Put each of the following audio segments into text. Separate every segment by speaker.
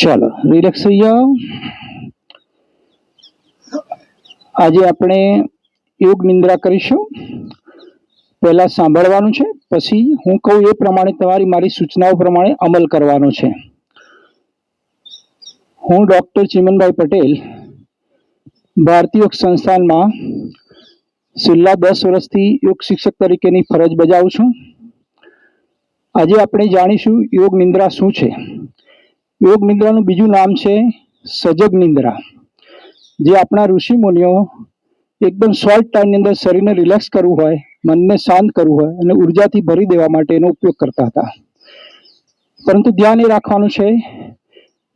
Speaker 1: ચાલો રિલેક્સ થઈ જાઓ. આજે આપણે યોગ નિંદ્રા કરીશું. પહેલા સાંભળવાનું છે, પછી હું કહું એ પ્રમાણે તમારી મારી સૂચનાઓ પ્રમાણે અમલ કરવાનો છે. હું ડૉક્ટર ચિમનભાઈ પટેલ, ભારતીય યોગ સંસ્થાનમાં છેલ્લા દસ વર્ષથી યોગ શિક્ષક તરીકેની ફરજ બજાવું છું. આજે આપણે જાણીશું યોગ નિંદ્રા શું છે. યોગ નિદ્રાનું બીજું નામ છે સજગ નિંદ્રા. જે આપણા ઋષિ મુનિઓ એકદમ શોર્ટ ટાઈમની અંદર શરીરને રિલેક્સ કરવું હોય, મનને શાંત કરવું હોય અને ઉર્જાથી ભરી દેવા માટે એનો ઉપયોગ કરતા હતા. પરંતુ ધ્યાન એ રાખવાનું છે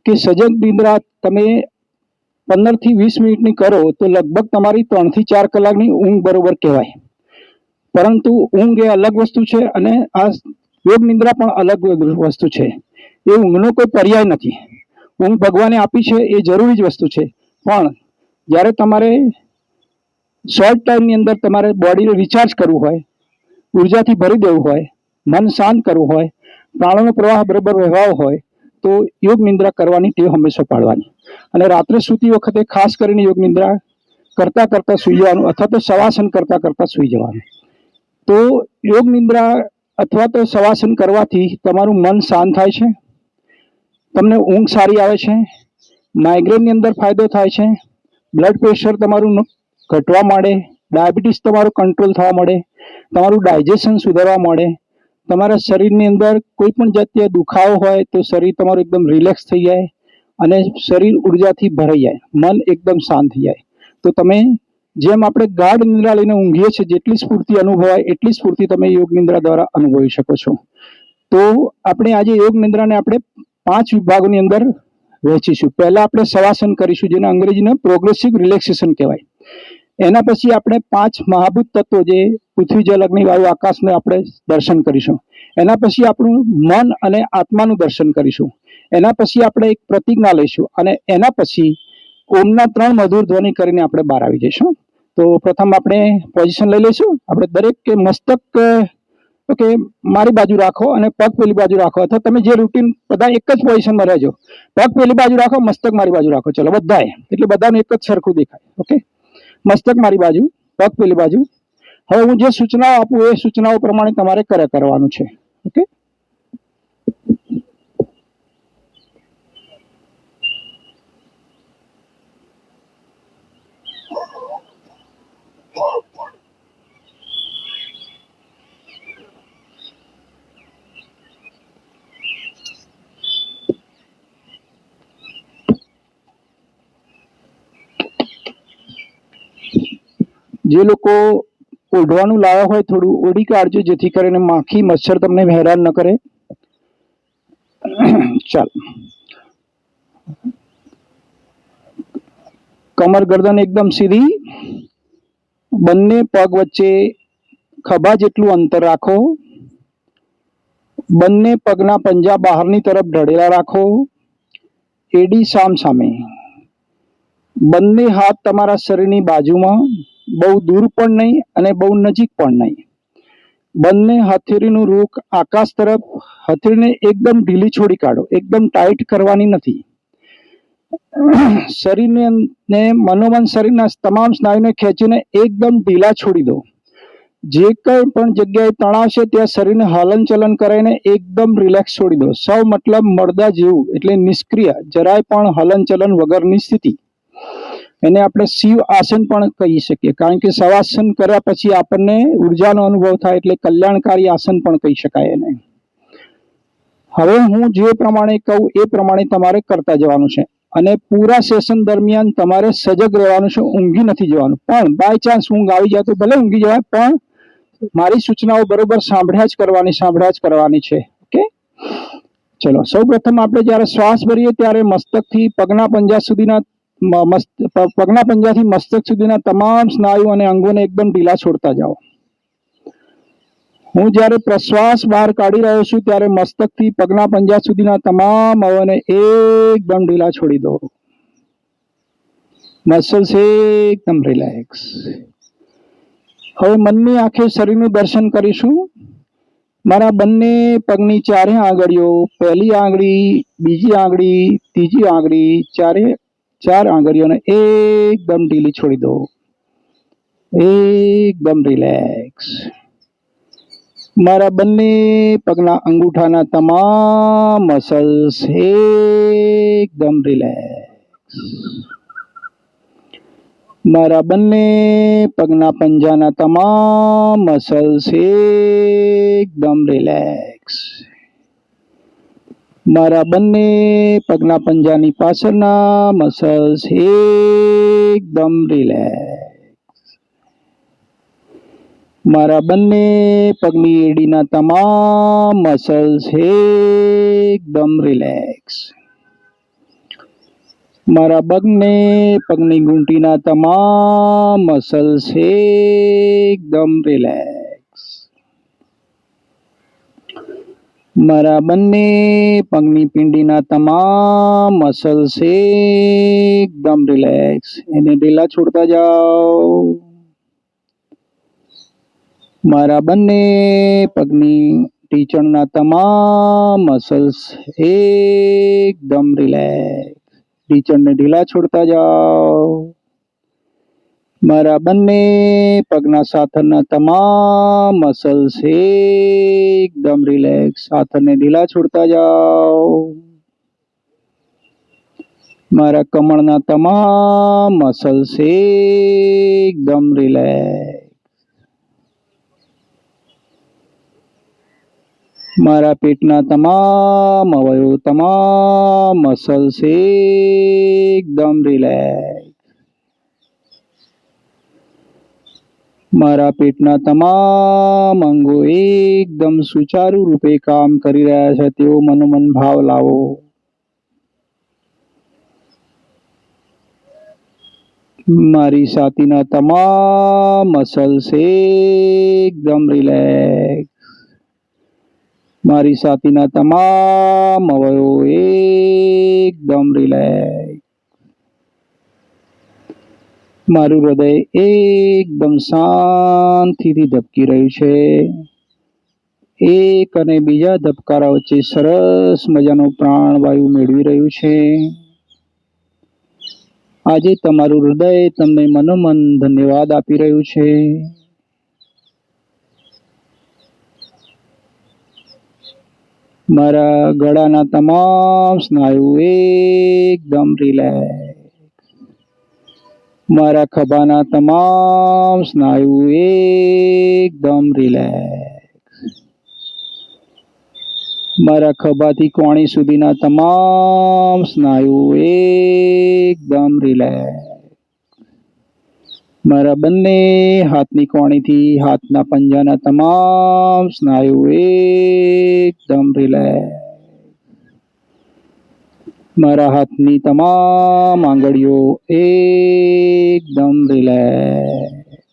Speaker 1: કે સજગ નિંદ્રા તમે પંદરથી વીસ મિનિટની કરો તો લગભગ તમારી ત્રણથી ચાર કલાકની ઊંઘ બરોબર કહેવાય. પરંતુ ઊંઘ એ અલગ વસ્તુ છે અને આ યોગ નિંદ્રા પણ અલગ વસ્તુ છે. એ ઊંઘનો કોઈ પર્યાય નથી. ઊંઘ ભગવાને આપી છે, એ જરૂરી જ વસ્તુ છે. પણ જ્યારે તમારે શોર્ટ ટાઈમની અંદર તમારે બોડીને રિચાર્જ કરવું હોય, ઉર્જાથી ભરી દેવું હોય, મન શાંત કરવું હોય, પ્રાણોનો પ્રવાહ બરોબર વહેવાવો હોય, તો યોગ નિંદ્રા કરવાની ટેવ હંમેશા પાડવાની. અને રાત્રે સૂતી વખતે ખાસ કરીને યોગ નિંદ્રા કરતાં કરતાં સૂઈ જવાનું, અથવા તો શવાસન કરતાં કરતાં સૂઈ જવાનું. તો યોગ નિંદ્રા અથવા તો શવાસન કરવાથી તમારું મન શાંત થાય છે તમને ઊંઘ સારી આવે છે માઇગ્રેનની અંદર ફાયદો થાય છે બ્લડ પ્રેશર તમારું ઘટવા માંડે ડાયાબિટીસ તમારું કંટ્રોલ થવા મળે તમારું ડાયજેશન સુધારવા મળે તમારા શરીરની અંદર કોઈ પણ જાતીય દુખાવો હોય તો શરીર તમારું એકદમ રિલેક્સ થઈ જાય અને શરીર ઉર્જાથી ભરાઈ જાય, મન એકદમ શાંત થઈ જાય. તો તમે જેમ આપણે ગાઢ નિંદ્રા લઈને ઊંઘીએ છીએ, જેટલી સ્ફૂર્તિ અનુભવાય, એટલી સ્ફૂર્તિ તમે યોગ નિંદ્રા દ્વારા અનુભવી શકો છો. તો આપણે આજે યોગ નિંદ્રાને આપણે પાંચ વિભાગોની અંદર વહેંચીશું. પહેલા આપણે શવાસન કરીશું, જેને અંગ્રેજીને પ્રોગ્રેસિવ રિલેક્સેશન કહેવાય. એના પછી આપણે પાંચ મહાભૂત તત્વો જે પૃથ્વી જલ અગ્નિ વાયુ આકાશને આપણે દર્શન કરીશું. એના પછી આપણું મન અને આત્માનું દર્શન કરીશું. એના પછી આપણે એક પ્રતિજ્ઞા લઈશું અને એના પછી ઓમના ત્રણ મધુર ધ્વનિ કરીને આપણે બહાર આવી જઈશું. તો પ્રથમ આપણે પોઝિશન લઈ લઈશું. આપણે દરેક કે મસ્તક ઓકે મારી બાજુ રાખો અને પગ પેલી બાજુ રાખો. અથવા તમે જે રૂટીન બધા એક જ પોઝિશનમાં રહેજો. પગ પેલી બાજુ રાખો, મસ્તક મારી બાજુ રાખો. ચલો, બધાએ. એટલે બધાનું એક જ સરખું દેખાય. ઓકે મસ્તક મારી બાજુ, પગ પેલી બાજુ. હવે હું જે સૂચનાઓ આપું, એ સૂચનાઓ પ્રમાણે તમારે કરે કરવાનું છે. ઓકે જે લોકો ઓઢવાનું લાવ્યા હોય થોડું, ઓઢી કાઢજો, જેથી કરીને માખી, મચ્છર તમને હેરાન ન કરે. ચાલ. કમર ગરદન એકદમ સીધી. બંને પગ વચ્ચે ખભા જેટલું અંતર રાખો. બંને પગના પંજા બહારની તરફ ઢળેલા રાખો. એડી સામ સામે. બંને હાથ તમારા શરીરની બાજુમાં. બહુ દૂર પણ નહીં અને બહુ નજીક પણ નહીં. બંને હથેળીનું રૂખ આકાશ તરફ, હથેળીને એકદમ ઢીલી છોડી કાઢો, એકદમ ટાઈટ કરવાની નથી. શરીરને ને મનોમન શરીરના તમામ સ્નાયુને ખેંચીને એકદમ ઢીલા છોડી દો. જે કંઈ પણ જગ્યાએ તણાવ છે, ત્યાં શરીરને હલનચલન કરાવીને એકદમ રિલેક્સ છોડી દો. સૌ મતલબ મળદા જેવું, એટલે નિષ્ક્રિય, જરાય પણ હલનચલન વગરની સ્થિતિ. એને આપણે શિવ આસન પણ કહી શકીએ. કારણ કે શવાસન કર્યા પછી આપણને ઉર્જાનો અનુભવ થાય એટલે કલ્યાણકારી આસન પણ કહી શકાય એને. હવે હું જે પ્રમાણે કહું એ પ્રમાણે તમારે કરતા જવાનું છે. અને પૂરા સેશન દરમિયાન તમારે સજગ રહેવાનું છે, ઊંઘી નથી જવાનું. પણ બાય ચાન્સ ઊંઘ આવી જાય તો ભલે ઊંઘી જવાય, પણ મારી સૂચનાઓ બરોબર સાંભળ્યા જ કરવાની, સાંભળ્યા જ કરવાની છે. ઓકે? ચલો સૌ પ્રથમ આપણે જ્યારે શ્વાસ ભરીએ ત્યારે મસ્તકથી પગના પંજા સુધીના પગના પંજાથી મસ્તક સુધીના તમામ સ્નાયુ અને અંગોને એકદમ ઢીલા છોડતા જાઓ. હું જ્યારે પ્રશ્વાસ બહાર કાઢી રહ્યો છું, ત્યારે મસ્તકથી પગના પંજા સુધીના તમામ અવયવને એકદમ ઢીલા છોડી દો. મસલ્સ એકદમ રિલેક્સ હવે મનની આંખે શરીરનું દર્શન કરીશું. મારા બંને પગની ચારે આંગળીઓ, પહેલી આંગળી, બીજી આંગળી, ત્રીજી આંગળી, ચારે ચાર આંગળીઓને એકદમ ઢીલી છોડી દો. એકદમ રિલેક્સ મારા બંને પગના અંગૂઠાના તમામ મસલ્સ એકદમ રિલેક્સ મારા બંને પગના પંજાના તમામ મસલ્સ એકદમ રિલેક્સ મારા બંને પગના પંજાની પાછળના મસલ્સ એકદમ રિલેક્સ મારા બંને પગની એડીના તમામ મસલ્સ એકદમ રિલેક્સ મારા બંને પગની ઘૂંટીના તમામ મસલ્સ એકદમ રિલેક્સ મારા બંને પગની પિંડીના તમામ મસલ્સ એકદમ રિલેક્સ એને ઢીલા છોડતા જાઓ મારા બંને પગની ટીચણના તમામ મસલ્સ એકદમ રિલેક્સ ટીચણને ઢીલા છોડતા જાઓ મારા બંને પગના સાથળના તમામ મસલ્સ એકદમ રિલેક્સ સાથળને ઢીલા છોડતા જાઓ. મારા કમળના તમામ મસલ્સ એકદમ રિલેક્સ મારા પેટના તમામ અવયવ, તમામ મસલ્સ એકદમ રિલેક્સ મારા પેટના તમામ અંગો એકદમ સુચારુ રૂપે કામ કરી રહ્યા છે. તેવો મનોમન ભાવ લાવો. મારી છાતીના તમામ મસલ્સ એકદમ રિલેક્સ મારી છાતીના તમામ અવયવો એકદમ રિલેક્સ મારું હૃદય એકદમ શાંતિથી ધબકી રહ્યું છે. એક અને બીજા ધબકારા વચ્ચે સરસ મજાનો પ્રાણવાયુ મેળવી રહ્યું છે. આજે તમારું હૃદય તમને મનોમન ધન્યવાદ આપી રહ્યું છે. મારા ગળાના તમામ સ્નાયુ એકદમ રિલેક્સ મારા ખભાના તમામ સ્નાયુ એકદમ રિલેક્સ મારા ખભાથી કોણી સુધીના તમામ સ્નાયુ એકદમ રિલેક્સ મારા બંને હાથની કોણીથી હાથના પંજાના તમામ સ્નાયુ એકદમ રિલેક્સ મારા હાથની તમામ આંગળીઓ એકદમ રિલેક્સ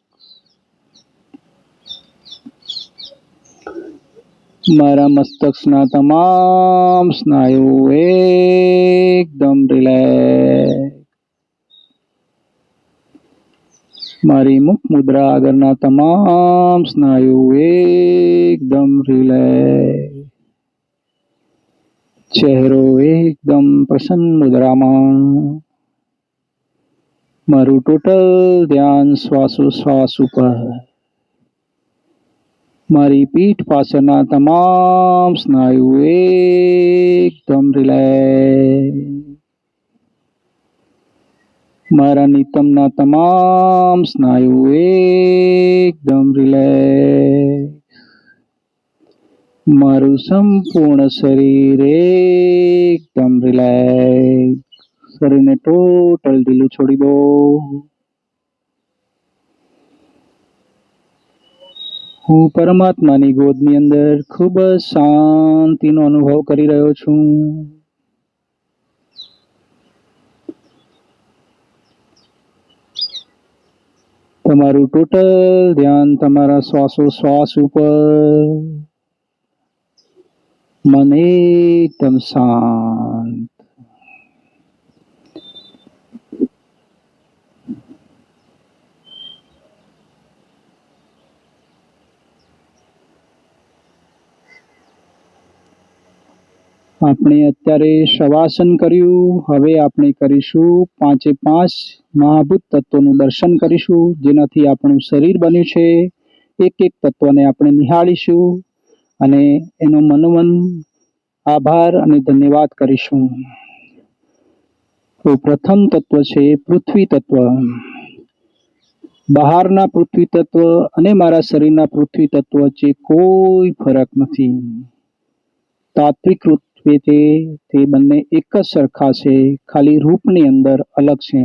Speaker 1: મારા મસ્તકના તમામ સ્નાયુ એકદમ રિલેક્સ મારી મુખ મુદ્રા આગળના તમામ સ્નાયુ એકદમ રિલેક્સ ચહેરો એકદમ પ્રસન્ન મુદ્રામાં. મારું ટોટલ ધ્યાન શ્વાસોશ્વાસ ઉપર. મારી પીઠ પાછળના તમામ સ્નાયુ એકદમ રિલેક્સ. મારા નિતમના તમામ સ્નાયુ એકદમ રિલેક્સ. મારું સંપૂર્ણ શરીર એકદમ રિલેક્સ શરીરને ટોટલ ઢીલું છોડી દો. હું પરમાત્માની ગોદની અંદર ખૂબ જ શાંતિનો અનુભવ કરી રહ્યો છું. તમારું ટોટલ ધ્યાન તમારા શ્વાસો શ્વાસ ઉપર. મન એકદમ શાંત આપણે અત્યારે શવાસન કર્યું હવે આપણે કરીશું પાંચે પાંચ મહાભૂત તત્વોનું દર્શન કરીશું જેનાથી આપણું શરીર બન્યું છે એક એક તત્વને આપણે નિહાળીશું અને એનો મનોમન આભાર અને ધન્યવાદ કરીશું. તો પ્રથમ તત્વ છે પૃથ્વી તત્વ. બહારના પૃથ્વી તત્વ અને મારા શરીરના પૃથ્વી તત્વ વચ્ચે કોઈ ફરક નથી. તાત્વિક રૂપે તે બંને એક જ સરખા છે, ખાલી રૂપની અંદર અલગ છે.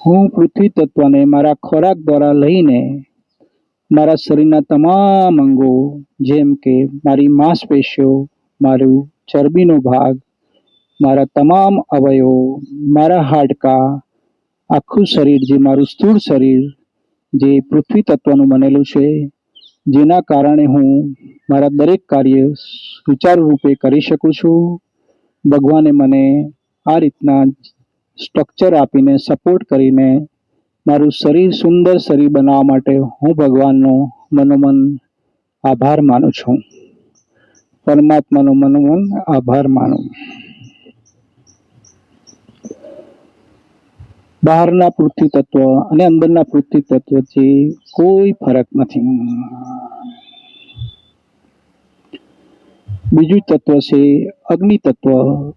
Speaker 1: હું પૃથ્વી તત્વને મારા ખોરાક દ્વારા લઈને મારા શરીરના તમામ અંગો, જેમ કે મારી માંસપેશીઓ, મારું ચરબીનો ભાગ, મારા તમામ અવયવો, મારા હાડકાં, આખું શરીર જે મારું સ્થૂળ શરીર, જે પૃથ્વી તત્વનું બનેલું છે, જેના કારણે હું મારા દરેક કાર્ય સુચારુ રૂપે કરી શકું છું. ભગવાને મને આ રીતના સ્ટ્રક્ચર આપીને સપોર્ટ કરીને મારું શરીર સુંદર શરીર બનાવવા માટે હું ભગવાનનો મનોમન આભાર માનું છું. પરમાત્માનો મનોમન આભાર માનું. બહારના પૃથ્વી તત્વ અને અંદરના પૃથ્વી તત્વ વચ્ચે કોઈ ફરક નથી. બીજું તત્વ છે અગ્નિ તત્વ.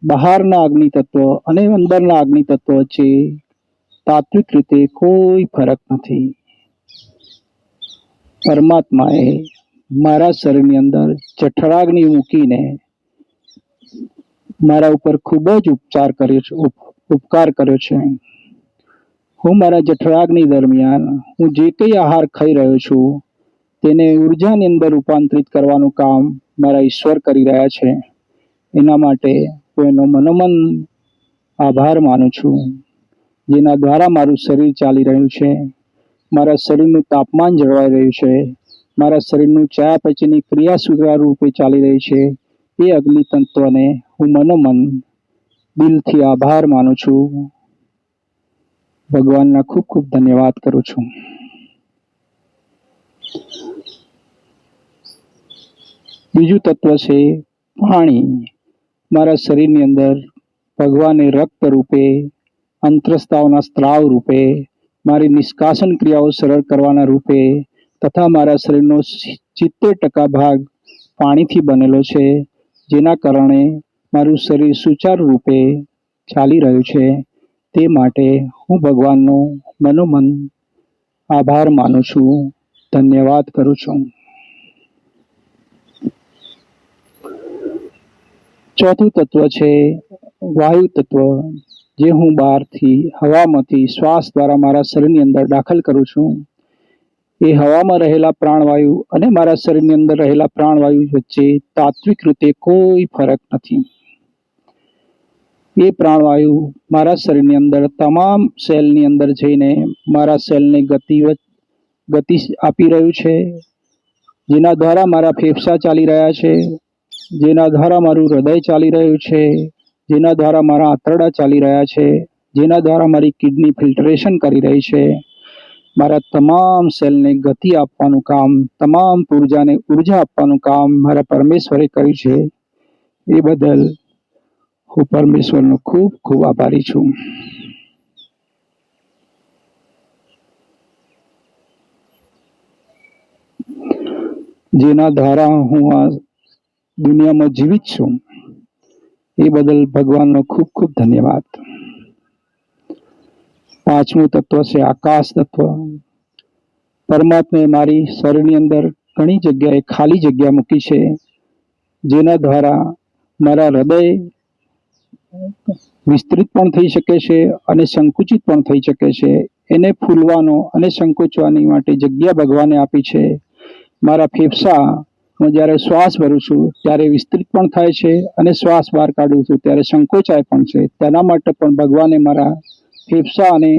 Speaker 1: બહારના અગ્નિ તત્વ અને અંદરના અગ્નિ તત્વ વચ્ચે તાત્વિક રીતે કોઈ ફરક નથી. પરમાત્માએ મારા શરીરની અંદર જઠરાગ્નિ મૂકીને મારા ઉપર ખૂબ જ ઉપચાર કર્યો છે ઉપકાર કર્યો છે. હું મારા જઠરાગ્નિ દરમિયાન હું જે કંઈ આહાર ખાઈ રહ્યો છું, તેને ઉર્જાની અંદર રૂપાંતરિત કરવાનું કામ મારા ઈશ્વર કરી રહ્યા છે. એના માટે હું એનો મનોમન આભાર માનું છું. જેના દ્વારા મારું શરીર ચાલી રહ્યું છે. મારા શરીરનું તાપમાન જળવાઈ રહ્યું છે. મારા શરીરનું ચયાપચયની ક્રિયા સુચારુ રૂપે ચાલી રહી છે. એ અગ્નિ તત્વને હું મનોમન દિલથી આભાર માનું છું. ભગવાનના ખૂબ ખૂબ ધન્યવાદ કરું છું. બીજું તત્વ છે પાણી મારા શરીરની અંદર ભગવાને રક્ત રૂપે અંતરસ્તાવના સ્ત્રાવ રૂપે, મારી નિષ્કાસન ક્રિયાઓ સરળ કરવાના રૂપે, તથા મારા શરીરનો સિત્તેર ટકા ભાગ પાણીથી બનેલો છે, જેના કારણે મારું શરીર સુચારુ રૂપે ચાલી રહ્યું છે. તે માટે હું ભગવાનનો મનોમન આભાર માનું છું. ધન્યવાદ કરું છું. ચોથું તત્વ છે વાયુ તત્વ જે હું બહારથી હવામાંથી શ્વાસ દ્વારા મારા શરીરની અંદર દાખલ કરું છું, એ હવામાં રહેલા પ્રાણવાયુ અને મારા શરીરની અંદર રહેલા પ્રાણવાયુ વચ્ચે તાત્વિક રીતે કોઈ ફરક નથી. એ પ્રાણવાયુ મારા શરીરની અંદર તમામ સેલની અંદર જઈને મારા સેલને ગતિ ગતિ આપી રહ્યું છે, જેના દ્વારા મારા ફેફસા ચાલી રહ્યા છે, જેના દ્વારા મારું હૃદય ચાલી રહ્યું છે જેના દ્વારા મારા આંતરડા ચાલી રહ્યા છે, જેના દ્વારા મારી કિડની ફિલ્ટરેશન કરી રહી છે. મારા તમામ સેલને ગતિ આપવાનું કામ, તમામ ઉર્જાને ઊર્જા આપવાનું કામ મારા પરમેશ્વરે કર્યું છે. એ બદલ હું પરમેશ્વરનો ખૂબ ખૂબ આભારી છું. જેના દ્વારા હું આ દુનિયામાં જીવિત છું. એ બદલ ભગવાનનો ખૂબ ખૂબ ધન્યવાદ. પાંચમું તત્વ છે આકાશ તત્વ. પરમાત્માએ મારી શરીરની અંદર ઘણી જગ્યાએ ખાલી જગ્યા મૂકી છે, જેના દ્વારા મારા હૃદય વિસ્તૃત પણ થઈ શકે છે અને સંકુચિત પણ થઈ શકે છે. એને ફૂલવાનો અને સંકોચવાની માટે જગ્યા ભગવાને આપી છે. મારા ફેફસા હું જ્યારે શ્વાસ ભરું છું, ત્યારે વિસ્તૃત પણ થાય છે અને શ્વાસ બહાર કાઢું છું. ત્યારે સંકોચાય પણ છે. તેના માટે પણ ભગવાને મારા ફેફસા અને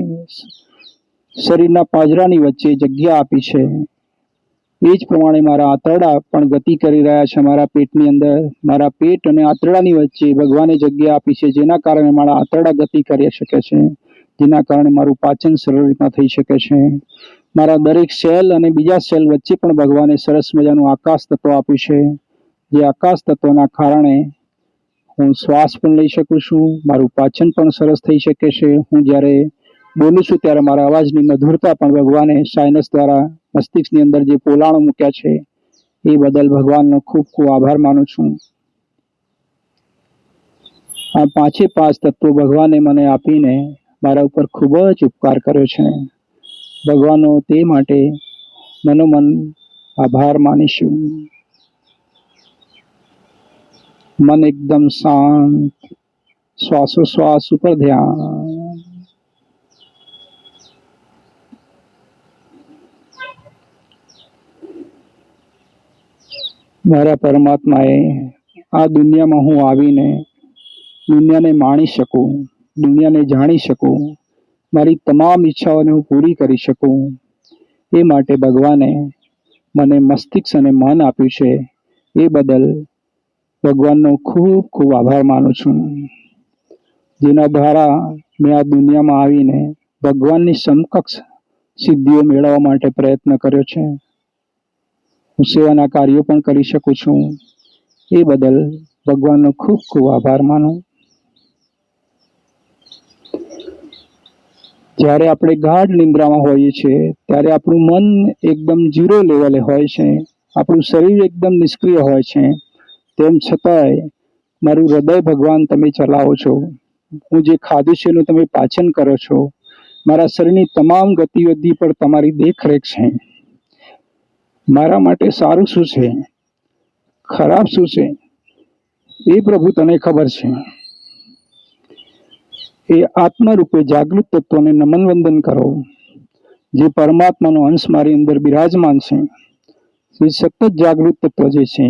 Speaker 1: શરીરના પાજરાની વચ્ચે જગ્યા આપી છે. એ જ પ્રમાણે મારા આંતરડા પણ ગતિ કરી રહ્યા છે. મારા પેટની અંદર, મારા પેટ અને આંતરડાની વચ્ચે ભગવાને જગ્યા આપી છે, જેના કારણે મારા આંતરડા ગતિ કરી શકે છે, જેના કારણે મારું પાચન સરળ રીતના થઈ શકે છે. મારા દરેક સેલ અને બીજા સેલ વચ્ચે પણ ભગવાને સરસ મજાનું આકાશ તત્વ આપ્યું છે. જે આકાશ તત્વના કારણે હું શ્વાસ પણ લઈ શકું છું, મારું પાચન પણ સરસ થઈ શકે છે. હું જ્યારે બોલું છું ત્યારે મારા અવાજની મધુરતા પણ ભગવાને સાયનસ દ્વારા મસ્તિષ્કની અંદર જે પોલાણો મૂક્યા છે, એ બદલ ભગવાનનો ખૂબ ખૂબ આભાર માનું છું. આ પાંચે પાંચ તત્વો ભગવાને મને આપીને મારા ઉપર ખૂબ જ ઉપકાર કર્યો છે. ભગવાનનો તે માટે મનોમન આભાર માનીશું. મન એકદમ શાંત, શ્વાસોશ્વાસ ઉપર ધ્યાન. મારા પરમાત્માએ આ દુનિયામાં હું આવીને દુનિયાને માણી શકું, દુનિયાને જાણી શકું મારી તમામ ઈચ્છાઓને હું પૂરી કરી શકું. એ માટે ભગવાને મને મસ્તિષ્ક અને મન આપ્યું છે. એ બદલ ભગવાનનો ખૂબ ખૂબ આભાર માનું છું. જેના દ્વારા મેં આ દુનિયામાં આવીને ભગવાનની સમકક્ષ સિદ્ધિઓ મેળવવા માટે પ્રયત્ન કર્યો છે. હું સેવાના કાર્યો પણ કરી શકું છું. એ બદલ ભગવાનનો ખૂબ ખૂબ આભાર માનું. જ્યારે આપણે ગાઢ નિંદ્રામાં હોઈએ છીએ, ત્યારે આપણું મન એકદમ ઝીરો લેવલે હોય છે, આપણું શરીર એકદમ નિષ્ક્રિય હોય છે. તેમ છતાંય મારું હૃદય ભગવાન તમે ચલાવો છો. હું જે ખાધું છે એનું તમે પાચન કરો છો. મારા શરીરની તમામ ગતિવિધિ પર તમારી દેખરેખ છે. મારા માટે સારું શું છે? ખરાબ શું છે? એ પ્રભુ તને ખબર છે. એ આત્મરૂપે જાગૃત તત્વને નમન વંદન કરો. જે પરમાત્માનો અંશ મારી અંદર બિરાજમાન છે જે સતત જાગૃત તત્વ જે છે,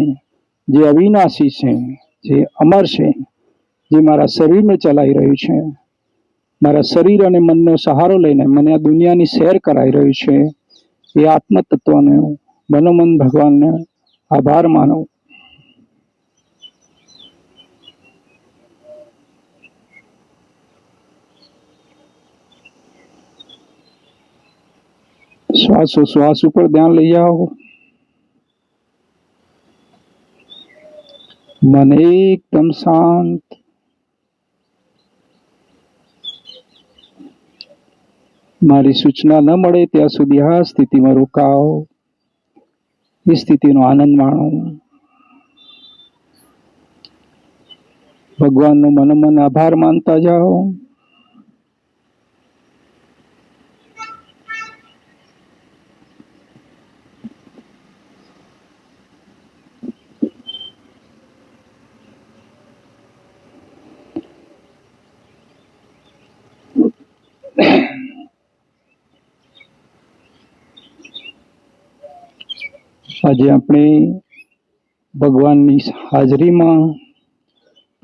Speaker 1: જે અવિનાશી છે, જે અમર છે, જે મારા શરીરને ચલાવી રહ્યું છે, મારા શરીર અને મનનો સહારો લઈને મને આ દુનિયાની સેર કરાઈ રહ્યું છે, એ આત્મતત્વને મનોમન ભગવાનને આભાર માનો. શ્વાસો ઉપર ધ્યાન લઈ આવો. મન એકદમ શાંત. મારી સૂચના ન મળે ત્યાં સુધી આ સ્થિતિમાં રોકાઓ. એ સ્થિતિનો આનંદ માણો. ભગવાનનો મનમન આભાર માનતા જાઓ. આજે આપણે ભગવાનની હાજરીમાં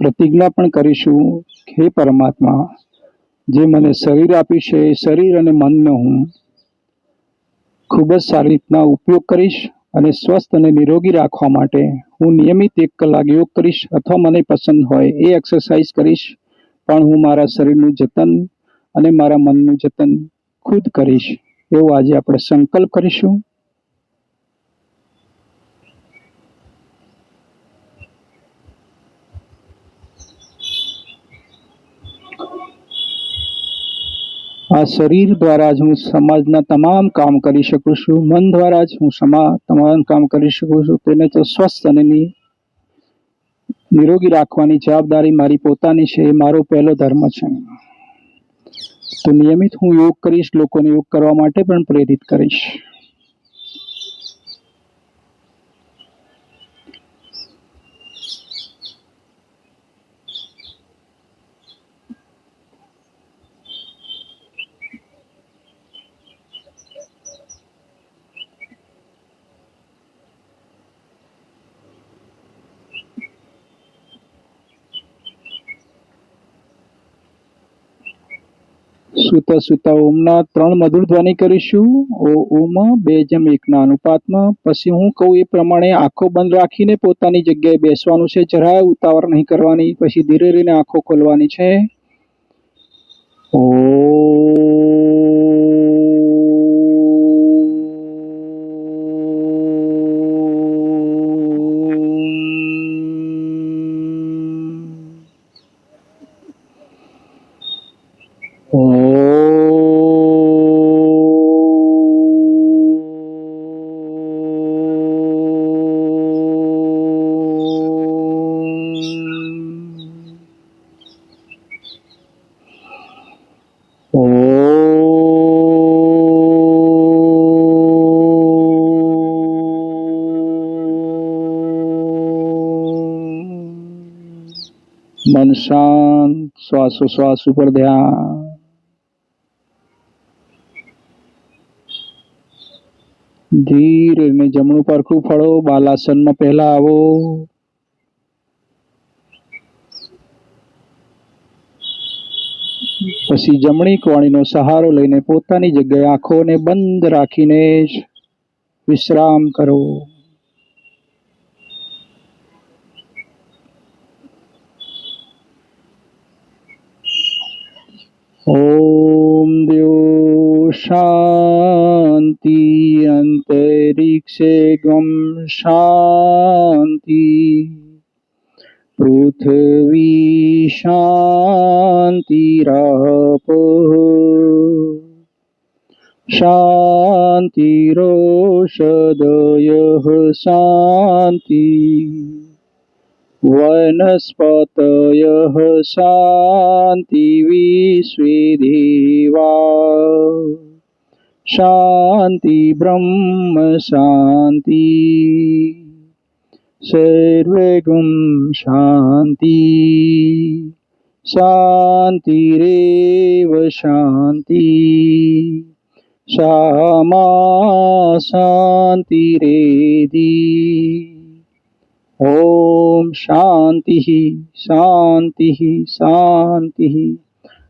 Speaker 1: પ્રતિજ્ઞા પણ કરીશું હે પરમાત્મા જે મને શરીર આપ્યું છે એ શરીર અને મનનો હું ખૂબ જ સારી રીતના ઉપયોગ કરીશ અને સ્વસ્થ અને નિરોગી રાખવા માટે હું નિયમિત એક કલાક યોગ કરીશ અથવા મને પસંદ હોય એ એક્સરસાઇઝ કરીશ. પણ હું મારા શરીરનું જતન અને મારા મનનું જતન ખુદ કરીશ એવો આજે આપણે સંકલ્પ કરીશું. આ શરીર દ્વારા જ હું સમાજના તમામ કામ કરી શકું છું, મન દ્વારા જ હું સમા, તમામ કામ કરી શકું છું. તેને તો સ્વસ્થ અને નિરોગી રાખવાની જવાબદારી મારી પોતાની છે, એ મારો પહેલો ધર્મ છે. તો નિયમિત હું યોગ કરીશ, લોકોને યોગ કરવા માટે પણ પ્રેરિત કરીશ. સુતા સુતા ઓમના ત્રણ મધુર ધ્વનિ કરીશું. ઓ ઓમ બે જેમ એકના અનુપાતમાં. પછી હું કહું એ પ્રમાણે આંખો બંધ રાખીને પોતાની જગ્યાએ બેસવાનું છે. જરાય ઉતાવળ નહીં કરવાની. પછી ધીરે ધીરે આંખો ખોલવાની છે. ઓમ મન શાંત શ્વાસોશ્વાસ ઉપર ધ્યાન. ધીરે ને જમણું પરખું ફળો બાલાસનમાં પહેલા આવો. પછી જમણી કોણીનો સહારો લઈને પોતાની જગ્યાએ આંખોને બંધ રાખીને જ વિશ્રામ કરો. শান্তি অন্তরিক্ষে গম শান্তি। পৃথিবী শান্তি রহপ শান্তিরোষদয় শান্তি वनस्पतय शान्ति विश्वे देवा शान्ति ब्रह्म शान्ति सर्वे गुं शान्ति शान्तिरेव शान्ति श्यामा शान्तिरेधि ઓમ શાંતિ શાંતિ શાંતિ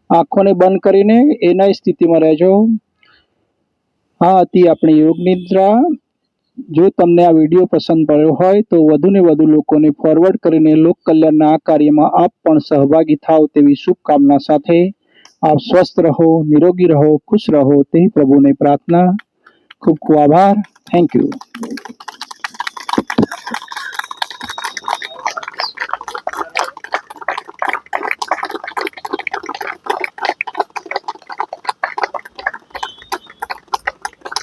Speaker 1: આંખોને બંધ કરીને એના સ્થિતિમાં રહેજો આ હતી આપણી યોગ નિદ્રા. જો તમને આ વીડિયો પસંદ પડ્યો હોય તો વધુ ને વધુ લોકોને ફોરવર્ડ કરીને લોક કલ્યાણના આ કાર્યમાં આપ પણ સહભાગી થાવ તેવી શુભકામના સાથે. આપ સ્વસ્થ રહો, નિરોગી રહો, ખુશ રહો. તે પ્રભુને પ્રાર્થના. ખૂબ ખૂબ આભાર. Thank you